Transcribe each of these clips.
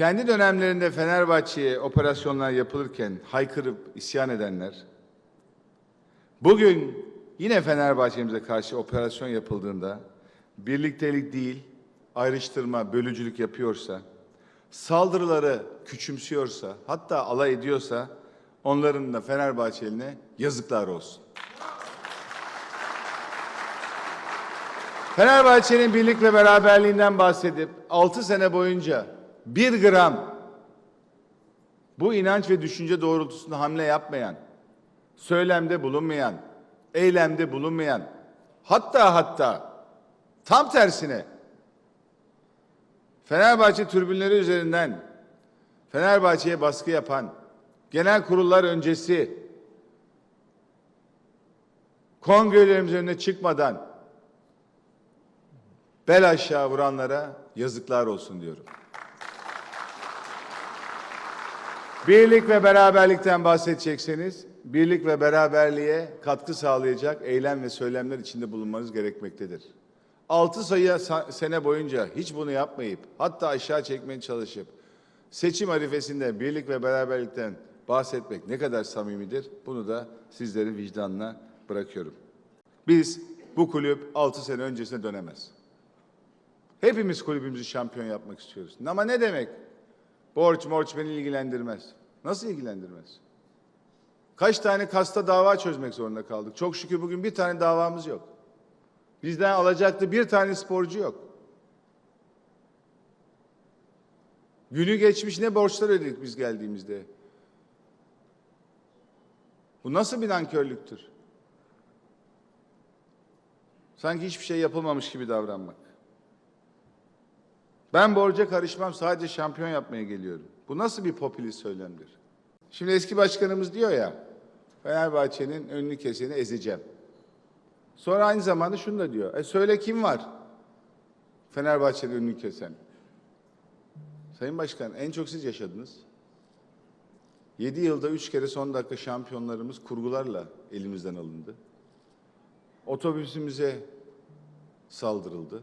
Kendi dönemlerinde Fenerbahçe'ye operasyonlar yapılırken haykırıp isyan edenler, bugün yine Fenerbahçe'mize karşı operasyon yapıldığında birliktelik değil, ayrıştırma, bölücülük yapıyorsa, saldırıları küçümsüyorsa, hatta alay ediyorsa onların da Fenerbahçeline yazıklar olsun. Fenerbahçe'nin birlik ve beraberliğinden bahsedip 6 sene boyunca bir gram bu inanç ve düşünce doğrultusunda hamle yapmayan, söylemde bulunmayan, eylemde bulunmayan, hatta hatta tam tersine Fenerbahçe tribünleri üzerinden Fenerbahçe'ye baskı yapan, genel kurullar öncesi kongrelerimiz önüne çıkmadan bel aşağı vuranlara yazıklar olsun diyorum. Birlik ve beraberlikten bahsedecekseniz, birlik ve beraberliğe katkı sağlayacak eylem ve söylemler içinde bulunmanız gerekmektedir. Altı sayı sa- sene boyunca hiç bunu yapmayıp, hatta aşağı çekmeye çalışıp, seçim arifesinde birlik ve beraberlikten bahsetmek ne kadar samimidir, bunu da sizlerin vicdanına bırakıyorum. Biz bu kulüp altı sene öncesine dönemez. Hepimiz kulübümüzü şampiyon yapmak istiyoruz. Ama ne demek? Borç morç beni ilgilendirmez. Nasıl ilgilendirmez? Kaç tane kasta dava çözmek zorunda kaldık. Çok şükür bugün bir tane davamız yok. Bizden alacaktı bir tane sporcu yok. Günü geçmiş ne borçlar ödedik biz geldiğimizde. Bu nasıl bir nankörlüktür? Sanki hiçbir şey yapılmamış gibi davranmak. Ben borca karışmam sadece şampiyon yapmaya geliyorum. Bu nasıl bir popülist söylemdir? Şimdi eski başkanımız diyor ya, Fenerbahçe'nin önünü keseni ezeceğim. Sonra aynı zamanda şunu da diyor, e söyle kim var Fenerbahçe'nin önünü kesen? Sayın Başkan en çok siz yaşadınız. 7 yılda 3 kere son dakika şampiyonlarımız kurgularla elimizden alındı. Otobüsümüze saldırıldı.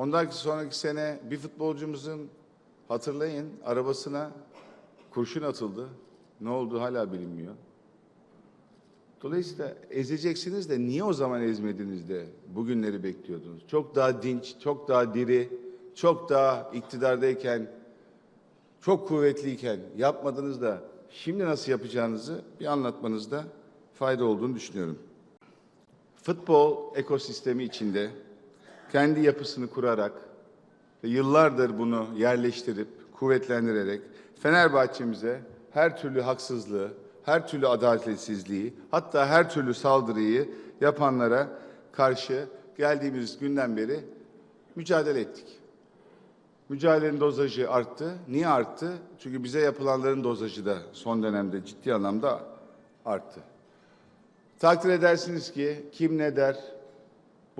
Ondan sonraki sene bir futbolcumuzun hatırlayın arabasına kurşun atıldı. Ne oldu hala bilinmiyor. Dolayısıyla ezeceksiniz de niye o zaman ezmediniz de bugünleri bekliyordunuz? Çok daha dinç, çok daha diri, çok daha iktidardayken, çok kuvvetliyken yapmadınız da şimdi nasıl yapacağınızı bir anlatmanızda fayda olduğunu düşünüyorum. Futbol ekosistemi içinde kendi yapısını kurarak ve yıllardır bunu yerleştirip, kuvvetlendirerek Fenerbahçe'mize her türlü haksızlığı, her türlü adaletsizliği, hatta her türlü saldırıyı yapanlara karşı geldiğimiz günden beri mücadele ettik. Mücadelenin dozajı arttı. Niye arttı? Çünkü bize yapılanların dozajı da son dönemde ciddi anlamda arttı. Takdir edersiniz ki kim ne der,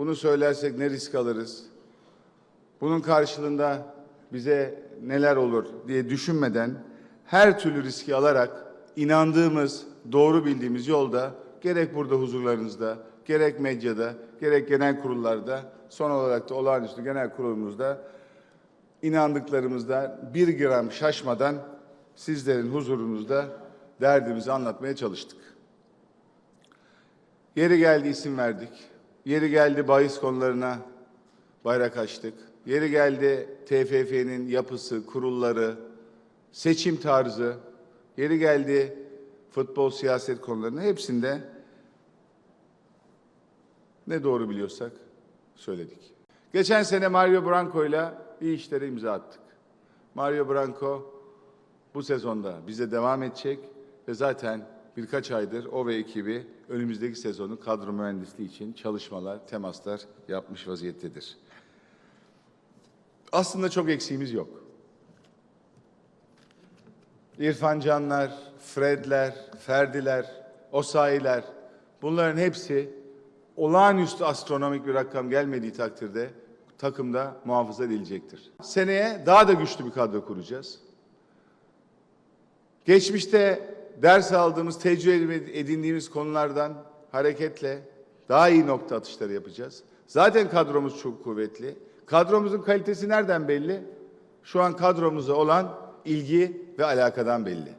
bunu söylersek ne risk alırız? Bunun karşılığında bize neler olur diye düşünmeden her türlü riski alarak inandığımız, doğru bildiğimiz yolda gerek burada huzurlarınızda, gerek medyada, gerek genel kurullarda, son olarak da olağanüstü genel kurulumuzda inandıklarımızda bir gram şaşmadan sizlerin huzurunuzda derdimizi anlatmaya çalıştık. Yeri geldi isim verdik. Yeri geldi bahis konularına bayrak açtık. Yeri geldi TFF'nin yapısı, kurulları, seçim tarzı. Yeri geldi futbol, siyaset konularına hepsinde ne doğru biliyorsak söyledik. Geçen sene Mario Branco ile iyi işlere imza attık. Mario Branco bu sezonda bize devam edecek ve zaten birkaç aydır o ve ekibi önümüzdeki sezonu kadro mühendisliği için çalışmalar, temaslar yapmış vaziyettedir. Aslında çok eksiğimiz yok. İrfan Canlar, Fredler, Ferdiler, Osayiler bunların hepsi olağanüstü astronomik bir rakam gelmediği takdirde takımda muhafaza edilecektir. Seneye daha da güçlü bir kadro kuracağız. Geçmişte ders aldığımız, tecrübe edindiğimiz konulardan hareketle daha iyi nokta atışları yapacağız. Zaten kadromuz çok kuvvetli. Kadromuzun kalitesi nereden belli? şu an kadromuza olan ilgi ve alakadan belli.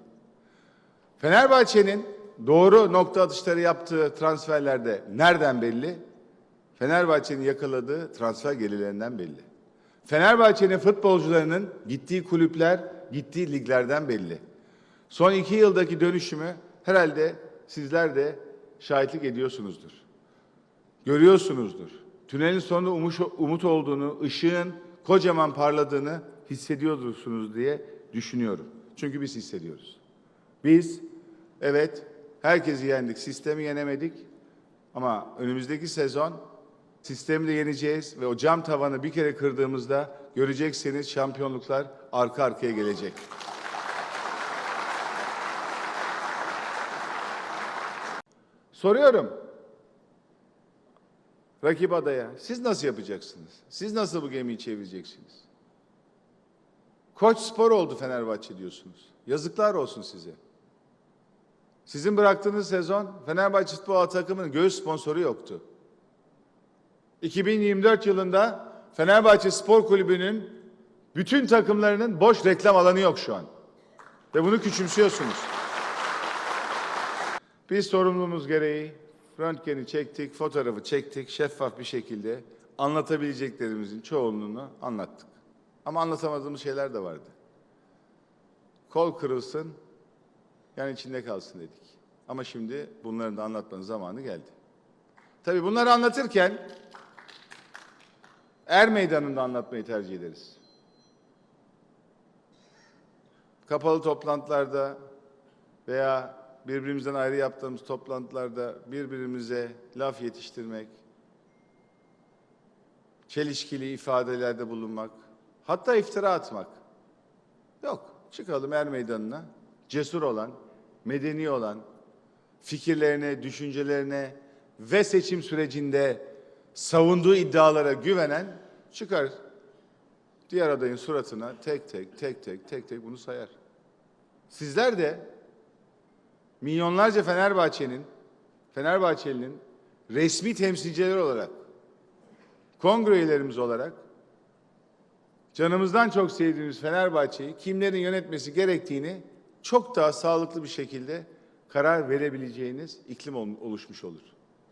Fenerbahçe'nin doğru nokta atışları yaptığı transferlerde nereden belli? Fenerbahçe'nin yakaladığı transfer gelirlerinden belli. Fenerbahçe'nin futbolcularının gittiği kulüpler, gittiği liglerden belli. Son iki yıldaki dönüşümü herhalde sizler de şahitlik ediyorsunuzdur. Görüyorsunuzdur. Tünelin sonunda umuş- umut olduğunu, ışığın kocaman parladığını hissediyorsunuz diye düşünüyorum. Çünkü biz hissediyoruz. Biz evet herkesi yendik, sistemi yenemedik. Ama önümüzdeki sezon sistemi de yeneceğiz ve o cam tavanı bir kere kırdığımızda göreceksiniz şampiyonluklar arka arkaya gelecek. Soruyorum. Rakip adaya. Siz nasıl yapacaksınız? Siz nasıl bu gemiyi çevireceksiniz? Koç spor oldu Fenerbahçe diyorsunuz. Yazıklar olsun size. Sizin bıraktığınız sezon Fenerbahçe Futbol takımının göğüs sponsoru yoktu. 2024 yılında Fenerbahçe Spor Kulübü'nün bütün takımlarının boş reklam alanı yok şu an. Ve bunu küçümsüyorsunuz. Biz sorumluluğumuz gereği röntgeni çektik, fotoğrafı çektik, şeffaf bir şekilde anlatabileceklerimizin çoğunluğunu anlattık. Ama anlatamadığımız şeyler de vardı. Kol kırılsın, yani içinde kalsın dedik. Ama şimdi bunların da anlatmanın zamanı geldi. Tabii bunları anlatırken Er Meydanı'nda anlatmayı tercih ederiz. Kapalı toplantılarda veya birbirimizden ayrı yaptığımız toplantılarda birbirimize laf yetiştirmek, çelişkili ifadelerde bulunmak, hatta iftira atmak. Yok, çıkalım er meydanına, cesur olan, medeni olan, fikirlerine, düşüncelerine ve seçim sürecinde savunduğu iddialara güvenen çıkar. Diğer adayın suratına tek tek, tek tek, tek tek bunu sayar. Sizler de milyonlarca Fenerbahçe'nin, Fenerbahçeli'nin resmi temsilcileri olarak, kongre üyelerimiz olarak canımızdan çok sevdiğimiz Fenerbahçe'yi kimlerin yönetmesi gerektiğini çok daha sağlıklı bir şekilde karar verebileceğiniz iklim ol- oluşmuş olur.